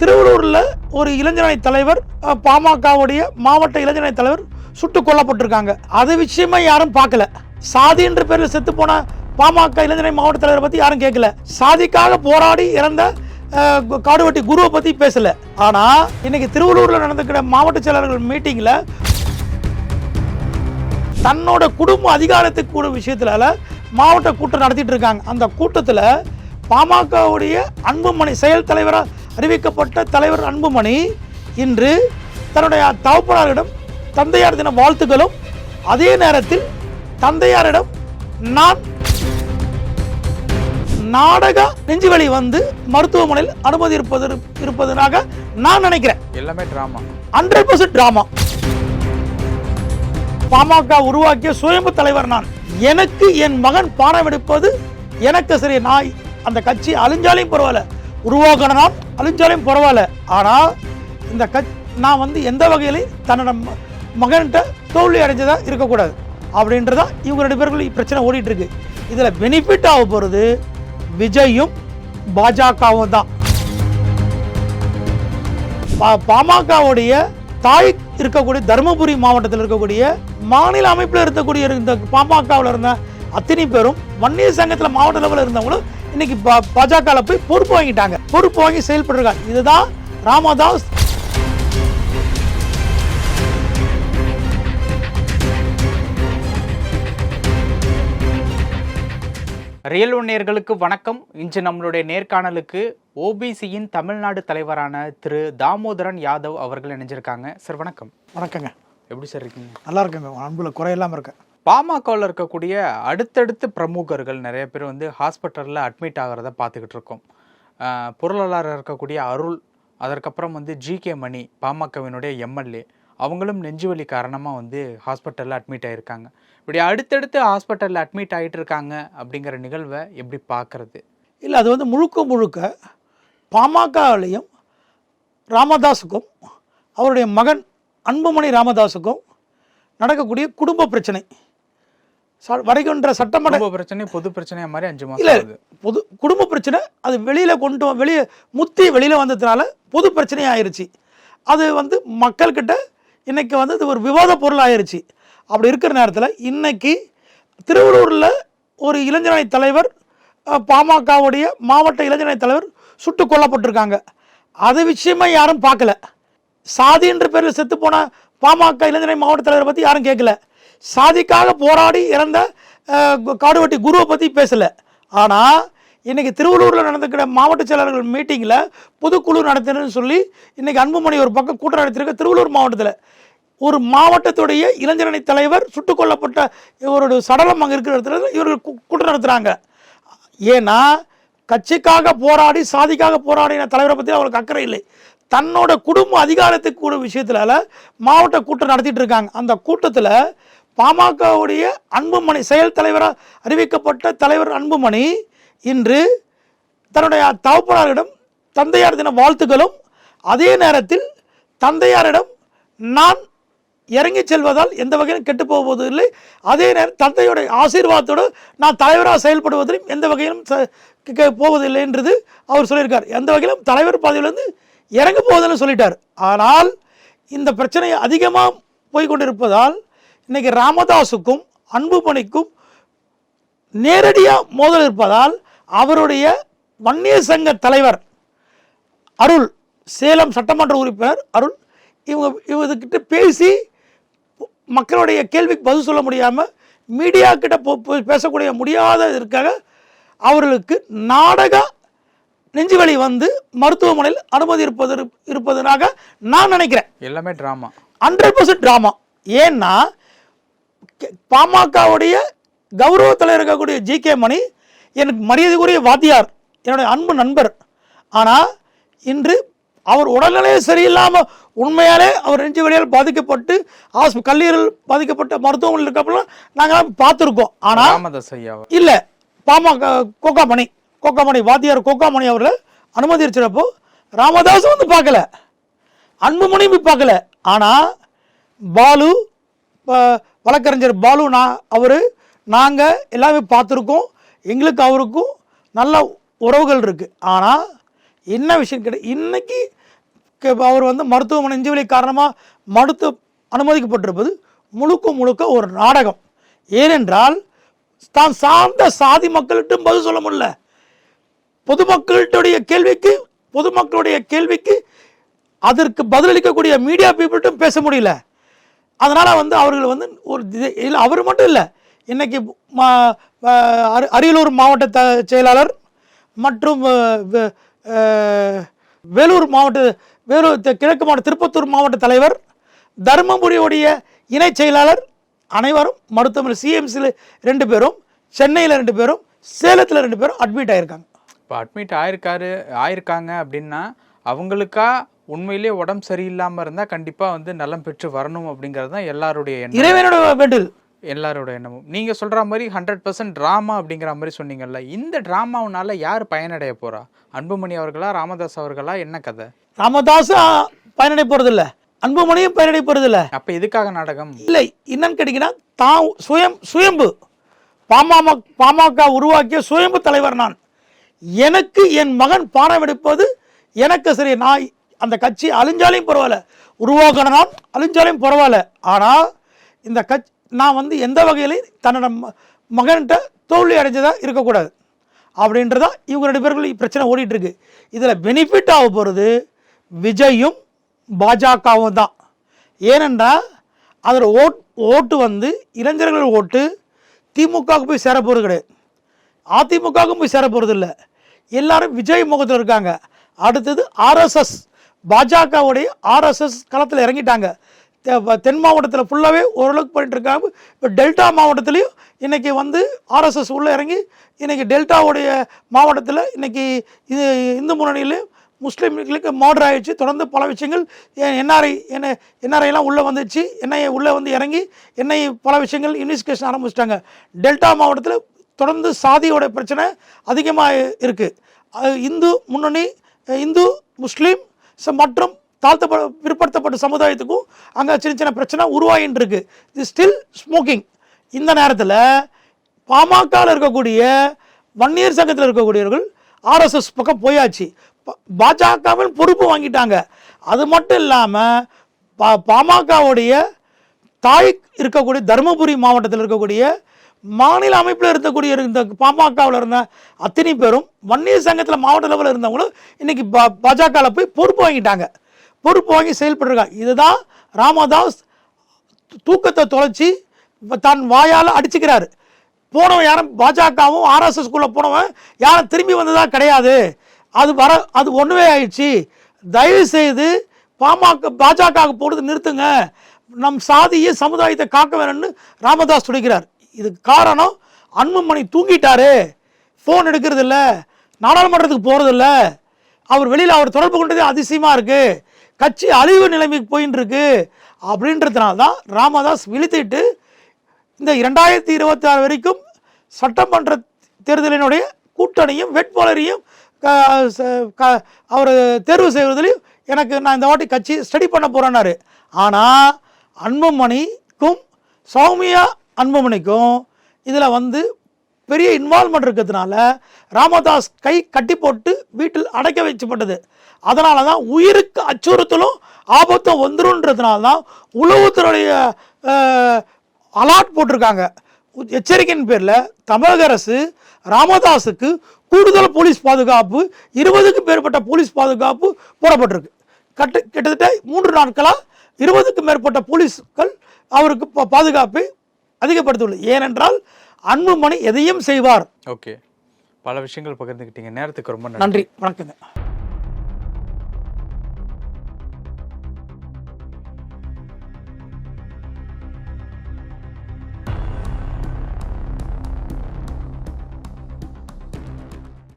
திருவள்ளூரில் ஒரு இளைஞரணி தலைவர் பாமகவுடைய மாவட்ட இளைஞரணி தலைவர் சுட்டு கொல்லப்பட்டிருக்காங்க. அது விஷயமா யாரும் பார்க்கல. சாதின்ற பேரில் செத்து போன பாமக இளைஞரணி மாவட்ட தலைவரை பற்றி யாரும் கேட்கல. சாதிக்காக போராடி இறந்த காடுவெட்டி குருவை பற்றி பேசல. ஆனால் இன்னைக்கு திருவள்ளூரில் நடந்துக்கிற மாவட்ட செயலாளர்கள் மீட்டிங்கில் தன்னோட குடும்ப அதிகாரத்துக்கு கூட விஷயத்துல மாவட்ட கூட்டம் நடத்திட்டு இருக்காங்க. அந்த கூட்டத்தில் பாமகவுடைய அன்புமணி செயல் தலைவராக அறிவிக்கப்பட்ட தலைவர் அன்புமணி இன்று தன்னுடைய தகப்பனாரிடம் தந்தையார் தின வாழ்த்துக்களும். அதே நேரத்தில் தந்தையாரிடம் நான் நாடக நெஞ்சுவலி வந்து மருத்துவமனையில் அனுமதி இருப்பது இருப்பதனாக நான் நினைக்கிறேன். எல்லாமே ட்ராமா ஹண்ட்ரட் பர்சன்ட் ட்ராமா பாமக உருவாக்கிய சுயம்பு தலைவர் நான். எனக்கு என் மகன் பாடம் எடுப்பது எனக்கு சரி நான் அந்த கட்சி அழிஞ்சாலையும் பரவாயில்ல. உருவாக்கின அழிஞ்சாலையும் பரவாயில்ல. ஆனால் இந்த கட்சி நான் வந்து எந்த வகையிலையும் தன்னோட ம- மகன்கிட்ட தோல்வி அடைஞ்சதாக இருக்கக்கூடாது. அப்படின்றதா இவங்க ரெண்டு பேருக்குள்ள பிரச்சனை ஓடிட்டு இருக்கு இதில் பெனிஃபிட் ஆக போகிறது விஜயும் பாஜகவும் தான். பா- பாமகவுடைய தாய் இருக்கக்கூடிய தருமபுரி மாவட்டத்தில் இருக்கக்கூடிய மாநில அமைப்பில் இருக்கக்கூடிய இந்த பாமகவில் இருந்த அத்தனை பேரும் வன்னியர் சங்கத்தில் மாவட்ட லெவலில் இருந்தவங்களும் இன்னைக்கு பா- பாஜகவில் போய் பொறுப்பு வாங்கிட்டாங்க. பொறுப்பு வாங்கி செயல்பட்டுருக்காங்க இதுதான் ராமதாஸ். ரியல் ஒன்னியர்களுக்கு வணக்கம். இன்று நம்மளுடைய நேர்காணலுக்கு ஓபிசியின் தமிழ்நாடு தலைவரான திரு தாமோதரன் யாதவ் அவர்கள் இணைஞ்சிருக்காங்க. சார் வணக்கம். வணக்கங்க. எப்படி சார் இருக்கீங்க? நல்லா இருக்குங்க. அன்புல குறையில்லாமல் இருக்கேன். பாமகவில் இருக்கக்கூடிய அடுத்தடுத்து பிரமுகர்கள் நிறைய பேர் வந்து ஹாஸ்பிட்டலில் அட்மிட் ஆகிறத பார்த்துக்கிட்டு இருக்கோம். பொருளாளர் இருக்கக்கூடிய அருள் அதற்கப்புறம் வந்து ஜி கே மணி பாமகவினுடைய எம்எல்ஏ அவங்களும் நெஞ்சுவலி காரணமாக வந்து ஹாஸ்பிட்டலில் அட்மிட் ஆகியிருக்காங்க இப்படி அடுத்தடுத்து ஹாஸ்பிட்டலில் அட்மிட் ஆகிட்டு இருக்காங்க அப்படிங்கிற நிகழ்வை எப்படி பார்க்குறது? இல்லை அது வந்து முழுக்க முழுக்க பாமகவிலையும் ராமதாஸுக்கும் அவருடைய மகன் அன்புமணி ராமதாஸுக்கும் நடக்கக்கூடிய குடும்ப பிரச்சனை. ச- வருகின்ற சட்டமன்ற பிரச்சனை பொது பிரச்சனையா மாதிரி அஞ்சு மாசம் இல்ல பொது குடும்ப பிரச்சனை அது வெளியில கொண்டு வெளியே முத்தி வெளியில வந்ததுனால பொது பிரச்சனை ஆயிருச்சு. அது வந்து மக்கள்கிட்ட இன்னைக்கு வந்து இது ஒரு விவாத பொருள் ஆயிருச்சு. அப்படி இருக்கிற நேரத்தில் இன்னைக்கு திருவள்ளூரில் ஒரு இளைஞரணி தலைவர் பாமகவுடைய மாவட்ட இளைஞரணி தலைவர் சுட்டு கொல்லப்பட்டிருக்காங்க. அது விஷயமா யாரும் பார்க்கல. சாதின்ற பேரில் செத்து போன பாமக இளைஞரணி மாவட்ட தலைவரை பற்றி யாரும் கேட்கல. சாதிக்காக போராடி இறந்த காடுவெட்டி குருவை பற்றி பேசலை. ஆனால் இன்றைக்கி திருவள்ளூரில் நடந்துக்கிற மாவட்ட செயலாளர்கள் மீட்டிங்கில் பொதுக்குழு நடத்தினு சொல்லி இன்றைக்கி அன்புமணி ஒரு பக்கம் கூட்டம் நடத்திருக்க திருவள்ளூர் மாவட்டத்தில். ஒரு மாவட்டத்துடைய இளைஞரணி தலைவர் சுட்டுக் கொல்லப்பட்ட இவருடைய சடலம் அங்கே இருக்கிற இடத்துல இவர்கள் கூட்டம் நடத்துகிறாங்க ஏன்னா கட்சிக்காக போராடி சாதிக்காக போராடின தலைவரை பற்றி அவருக்கு அக்கறை இல்லை. தன்னோட குடும்ப அதிகாரத்துக்கு கூட விஷயத்தில் மாவட்ட கூட்டம் நடத்திட்டு இருக்காங்க. அந்த கூட்டத்தில் பாமகவுடைய அன்புமணி செயல் தலைவராக அறிவிக்கப்பட்ட தலைவர் அன்புமணி இன்று தன்னுடைய தகப்பனாரிடம் தந்தையார் தின வாழ்த்துக்களும் அதே நேரத்தில் தந்தையாரிடம் நான் இறங்கி செல்வதால் எந்த வகையிலும் கெட்டு போவது இல்லை அதே நேரம் தந்தையுடைய ஆசீர்வாதத்தோடு நான் தலைவராக செயல்படுவதிலும் எந்த வகையிலும் ச- போவதில்லை என்றது அவர் சொல்லியிருக்கார். எந்த வகையிலும் தலைவர் பதவியிலிருந்து இறங்க போவதில்லை சொல்லிட்டார். ஆனால் இந்த பிரச்சனை அதிகமாக போய்கொண்டிருப்பதால் இன்னைக்கு ராமதாஸுக்கும் அன்புமணிக்கும் நேரடியாக மோதல் இருப்பதால் அவருடைய வன்னியர் சங்க தலைவர் அருள் சேலம் சட்டமன்ற உறுப்பினர் அருள் இவங்க இவங்கக்கிட்ட பேசி மக்களுடைய கேள்விக்கு பதில் சொல்ல முடியாமல் மீடியா கிட்ட போ- போய் பேசக்கூடிய முடியாத இருக்காக அவர்களுக்கு நாடக நெஞ்சுவலி வந்து மருத்துவமனையில் அனுமதி இருப்பது இருப்பதனாக நான் நினைக்கிறேன். எல்லாமே ட்ராமா ஹண்ட்ரட் பர்சன்ட் ட்ராமா ஏன்னா பாமகவுடைய கௌரவ தலைவர் இருக்கக்கூடிய ஜி கே மணி எனக்கு மரியாதைக்குரிய வாத்தியார் என்னுடைய அன்பு நண்பர். ஆனால் இன்று அவர் உடல்நிலையே சரியில்லாமல் உண்மையாலே அவர் நெஞ்சு வலியால் பாதிக்கப்பட்டு ஆஸ் கல்லீரல் பாதிக்கப்பட்ட மருத்துவமனையில் இருக்கப்பெல்லாம் நாங்களாம் பார்த்துருக்கோம். ஆனால் இல்லை பாமக கோகாமணி கோகாமணி வாத்தியார் கோகாமணி அவர்களை அனுமதி அளிச்சப்போ ராமதாஸ் வந்து பார்க்கல. அன்புமணியும் போய் பார்க்கல. ஆனால் பாலு வழக்கறிஞர் பாலு நான் அவர் நாங்கள் எல்லாமே பார்த்துருக்கோம். எங்களுக்கு அவருக்கும் நல்ல உறவுகள் இருக்குது ஆனால் என்ன விஷயம் கிடையாது இன்றைக்கி அவர் வந்து மருத்துவமனை நெஞ்சுவலி காரணமாக மருத்துவ அனுமதிக்கப்பட்டிருப்பது முழுக்க முழுக்க ஒரு நாடகம். ஏனென்றால் தான் சார்ந்த சாதி மக்கள்கிட்டும் பதில் சொல்ல முடியல. பொதுமக்களுடைய கேள்விக்கு பொதுமக்களுடைய கேள்விக்கு அதற்கு பதிலளிக்கக்கூடிய மீடியா பீப்புள்கிட்டும் பேச முடியல. அதனால் வந்து அவர்கள் வந்து ஒரு இது- இல்லை அவர் மட்டும் இல்லை. இன்றைக்கி மா- அரியலூர் மாவட்ட த செயலாளர் மற்றும் வேலூர் மாவட்ட வேலூர் கிழக்கு மாவட்ட திருப்பத்தூர் மாவட்ட தலைவர் தருமபுரியுடைய இணைச் செயலாளர் அனைவரும் மருத்துவமனை சிஎம்சியில் ரெண்டு பேரும் சென்னையில் ரெண்டு பேரும் சேலத்தில் ரெண்டு பேரும் அட்மிட் ஆயிருக்காங்க. இப்போ அட்மிட் ஆயிருக்காரு ஆயிருக்காங்க அப்படின்னா அவங்களுக்கா உண்மையிலேயே உடம்பு சரியில்லாமல் இருந்தால் கண்டிப்பாக வந்து நலம் பெற்று வரணும் அப்படிங்கிறது தான் எல்லாருடைய எண்ணம். இறைவனோட வேண்டில் எல்லாரோட எண்ணமும். நீங்கள் சொல்கிற மாதிரி ஹண்ட்ரட் பர்சன்ட் ட்ராமா அப்படிங்கிற மாதிரி சொன்னீங்கல்ல இந்த ட்ராமாவுனால யார் பயனடைய போகிறா அன்புமணி அவர்களா ராமதாஸ் அவர்களா என்ன கதை? ராமதாஸ் பயனடை போகிறதில்ல அன்புமணியும் பயனடை போகிறதில்ல அப்போ எதுக்காக நாடகம்? இல்லை என்னன்னு கேட்டிங்கன்னா தான் சுயம் சுயம்பு. பாமக பாமக உருவாக்கிய சுயம்பு தலைவர் நான். எனக்கு என் மகன் பாடம் எடுப்பது எனக்கு சரி நான் அந்த கட்சி அழிஞ்சாலையும் பரவாயில்ல. உருவாக்கின அழிஞ்சாலையும் பரவாயில்ல. ஆனால் இந்த கட்சி நான் வந்து எந்த வகையிலையும் தன்னோட ம- மகன்கிட்ட தோல்வி அடைஞ்சதாக இருக்கக்கூடாது. அப்படின்றதா இவங்க ரெண்டு பேருக்குள்ள பிரச்சனை ஓடிட்டுருக்கு. இதில் பெனிஃபிட் ஆக போகிறது விஜயும் பாஜகவும் தான். ஏனென்றால் அதில் ஓட் ஓட்டு வந்து இளைஞர்கள் ஓட்டு திமுகவுக்கு போய் சேர போகிறது கிடையாது. அதிமுகவுக்கும் போய் சேர போகிறது இல்லை எல்லாரும் விஜய் முகத்தில் இருக்காங்க. அடுத்தது ஆர்எஸ்எஸ் பாஜகவுடைய ஆர்எஸ்எஸ் களத்தில் இறங்கிட்டாங்க. தெ- தென் மாவட்டத்தில் ஃபுல்லாகவே ஓரளவுக்கு போயிட்டு இருக்காங்க. இப்போ டெல்டா மாவட்டத்துலேயும் இன்றைக்கி வந்து ஆர்எஸ்எஸ் உள்ளே இறங்கி இன்றைக்கி டெல்டாவுடைய மாவட்டத்தில் இன்னைக்கு இது இந்து முன்னணியிலையும் முஸ்லீம்களுக்கு மாடர் ஆகிடுச்சு தொடர்ந்து பல விஷயங்கள் என்ஆர்ஐ என்ன என்ஆர்ஐலாம் உள்ளே வந்துச்சு. என்ஐஏ உள்ளே வந்து இறங்கி என்ஐ பல விஷயங்கள் இன்வெஸ்டிகேஷன் ஆரம்பிச்சிட்டாங்க. டெல்டா மாவட்டத்தில் தொடர்ந்து சாதியோட பிரச்சனை அதிகமாக இருக்குது இந்து முன்னணி இந்து முஸ்லீம் மற்றும் தாழ்த்தப்பட பிற்படுத்தப்பட்ட சமுதாயத்துக்கும் அங்கே சின்ன சின்ன பிரச்சனை உருவாகிட்டு இருக்கு இது ஸ்டில் ஸ்மோக்கிங் இந்த நேரத்தில் பாமகவில் இருக்கக்கூடிய வன்னியர் சங்கத்தில் இருக்கக்கூடியவர்கள் ஆர்எஸ்எஸ் பக்கம் போயாச்சு. ப- பொறுப்பு வாங்கிட்டாங்க. அது மட்டும் இல்லாமல் பா பாமகவுடைய தாய் இருக்கக்கூடிய தருமபுரி மாவட்டத்தில் இருக்கக்கூடிய மாநில அமைப்பில் இருக்கக்கூடிய இந்த பாமகவில் இருந்த அத்தனை பேரும் வன்னியர் சங்கத்தில் மாவட்ட லெவலில் இருந்தவங்களும் இன்றைக்கி பா பாஜகவில் போய் பொறுப்பு வாங்கிட்டாங்க. பொறுப்பு வாங்கி செயல்பட்டுருக்காங்க இதுதான் ராமதாஸ் தூக்கத்தை தொலைச்சி தன் வாயால் அடிச்சுக்கிறாரு. போனவன் யாரும் பாஜகவும் ஆர்எஸ்எஸ் ஸ்கூலில் போனவன் யாரும் திரும்பி வந்ததா கிடையாது. அது வர அது ஒன்றுவே ஆயிடுச்சு. தயவு செய்து பாமக பாஜக போடுறது நிறுத்துங்க. நம் சாதியை சமுதாயத்தை காக்க வேணும்னு ராமதாஸ் துடிக்கிறார். இதுக்கு காரணம் அன்புமணி தூங்கிட்டாரு. ஃபோன் எடுக்கிறது இல்லை நாடாளுமன்றத்துக்கு போகிறதில்ல அவர் வெளியில் அவர் தொடர்பு கொண்டதே அதிசயமாக இருக்குது கட்சி அழிவு நிலைமைக்கு போயின்னு இருக்கு அப்படின்றதுனால தான் ராமதாஸ் விழித்திட்டு இந்த இரண்டாயிரத்தி இருபத்தி ஆறு வரைக்கும் சட்டமன்ற தேர்தலினுடைய கூட்டணியும் வேட்பாளரையும் அவர் தேர்வு செய்வதிலையும் எனக்கு நான் இந்த வாட்டி கட்சி ஸ்டடி பண்ண போகிறேன்னாரு ஆனால் அன்புமணிக்கும் சௌமியா அன்புமணிக்கும் இதில் வந்து பெரிய இன்வால்மெண்ட் இருக்கிறதுனால ராமதாஸ் கை கட்டி போட்டு வீட்டில் அடைக்க வைக்கப்பட்டது அதனால தான் உயிருக்கு அச்சுறுத்தலும் ஆபத்தும் வந்துருன்றதுனால தான் உளவுத்துறைய அலாட் போட்டிருக்காங்க. எச்சரிக்கையின் பேரில் தமிழக அரசு ராமதாஸுக்கு கூடுதல் போலீஸ் பாதுகாப்பு இருபதுக்கும் மேற்பட்ட போலீஸ் பாதுகாப்பு போடப்பட்டிருக்கு. கட்டு கிட்டத்தட்ட மூன்று நாட்களாக இருபதுக்கும் மேற்பட்ட போலீஸ்கள் அவருக்கு பாதுகாப்பை அதிகப்படுத்தியுள்ளது ஏனென்றால் அன்புமணி எதையும் செய்வார். ஓகே. பல விஷயங்கள் பகிர்ந்துக்கிட்டீங்க நேரத்துக்கு ரொம்ப நன்றி. நன்றி. வணக்கங்க.